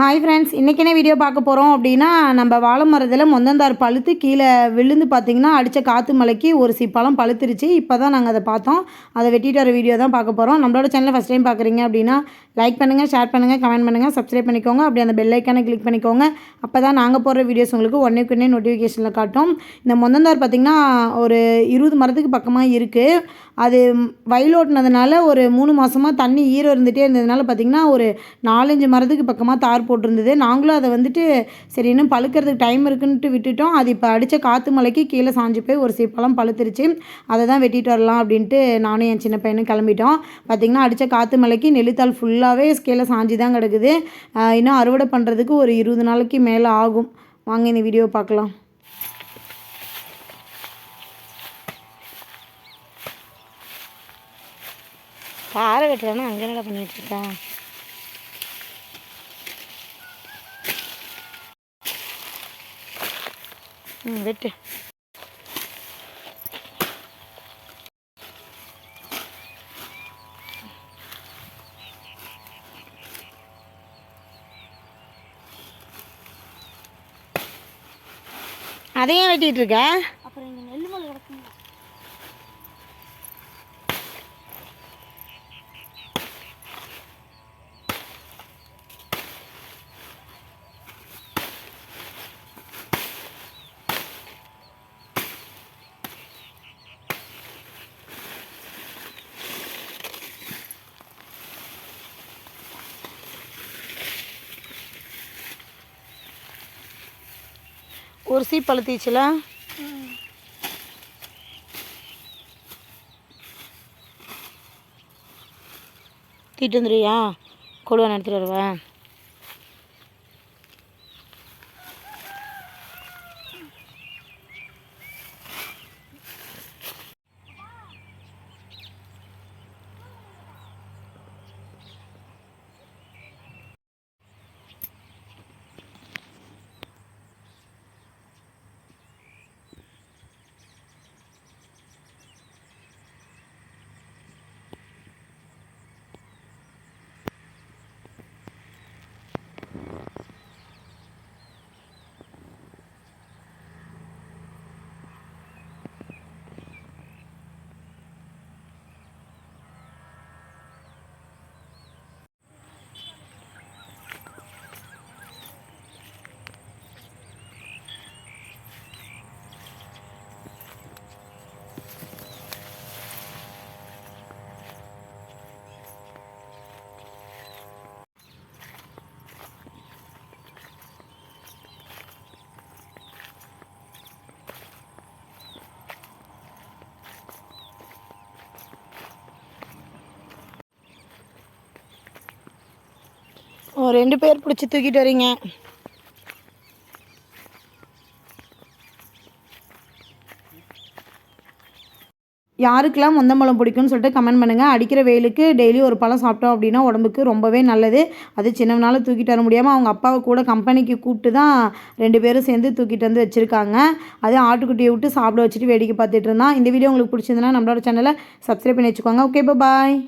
Hi friends இன்றைக்கி என்ன video பார்க்க போகிறோம் அப்படின்னா நம்ம வாழை மரத்தில் மொந்தந்தார் பழுத்து கீழே விழுந்து பார்த்திங்கன்னா அடித்த காற்று மலைக்கு ஒரு சிப்பழம் பழுத்துருச்சு. இப்போ தான் நாங்கள் அதை பார்த்தோம். அதை வெட்டிட்டு வர வீடியோ தான் பார்க்க போகிறோம் நம்மளோட சேனலை ஃபஸ்ட் டைம் பார்க்குறீங்க அப்படின்னா லைக் பண்ணுங்கள் ஷேர் பண்ணுங்கள் கமெண்ட் பண்ணுங்கள் சப்ஸ்கிரைப் பண்ணிக்கோங்க. அப்படி அந்த பெல் ஐக்கானை கிளிக் பண்ணிக்கோங்க. அப்போ தான் நாங்கள் போடுற வீடியோஸ் உங்களுக்கு ஒன்றுக்கு ஒன்றே நோட்டிஃபிகேஷனில் காட்டும். இந்த மொந்தந்தார் பார்த்திங்கன்னா ஒரு இருபது மரத்துக்கு பக்கமாக இருக்குது அது வயல் ஓட்டினதுனால ஒரு மூணு மாதமாக தண்ணி ஈரம் இருந்துகிட்டே இருந்ததுனால பார்த்திங்கன்னா ஒரு நாலஞ்சு மரத்துக்கு பக்கமாக தார் போட்டிருந்தது. நாங்களும் அதை வந்துட்டு சரி இன்னும் பழுக்கிறதுக்கு டைம் இருக்குன்ட்டு விட்டுட்டோம். அது இப்போ அடித்த காற்று மலைக்கு கீழே சாஞ்சு போய் ஒரு சீப்பெல்லாம் பழுத்துருச்சு. அதை தான் வெட்டிட்டு வரலாம் அப்படின்ட்டு நானும் என் சின்ன பையனும் கிளம்பிட்டோம். பார்த்திங்கன்னா அடித்த காற்று மலைக்கு நெல்லித்தாள் ஃபுல்லாகவே கீழே சாஞ்சி தான் கிடக்குது இன்னும் அறுவடை பண்ணுறதுக்கு ஒரு இருபது நாளைக்கு மேலே ஆகும். வாங்க இந்த வீடியோ பார்க்கலாம். பாறை வெட்டுறானா அங்கே என்னடா பண்ணிட்டு ம் வெட்டு. அதையும் வெட்டிட்டு இருக்க? ஒரு சீப் பழுத்திச்சுல தீட்டு வந்துடுவியா கொடுவா எடுத்துகிட்டு வருவேன். ரெண்டு பேர் பிடிச்சி தூக்கிட்டு வரீங்க. யாருக்கெல்லாம் முந்தம்பழம் பிடிக்கும்னு சொல்லிட்டு கமெண்ட் பண்ணுங்கள் அடிக்கிற வெயிலுக்கு டெய்லி ஒரு பழம் சாப்பிட்டோம் அப்படின்னா உடம்புக்கு ரொம்பவே நல்லது. அது சின்னவனால தூக்கிட்டு வர முடியாமல் அவங்க அப்பாவை கூட கம்பெனிக்கு கூப்பிட்டு தான் ரெண்டு பேரும் சேர்ந்து தூக்கிட்டு வந்து வச்சுருக்காங்க. அதே ஆட்டுக்குட்டியை விட்டு சாப்பிட வச்சுட்டு வேடிக்கை பார்த்துட்டு இருந்தான். இந்த வீடியோ உங்களுக்கு பிடிச்சிருந்தனா நம்மளோட சேனலை சப்ஸ்கிரைப் பண்ணி வச்சுக்கோங்க. Okay bye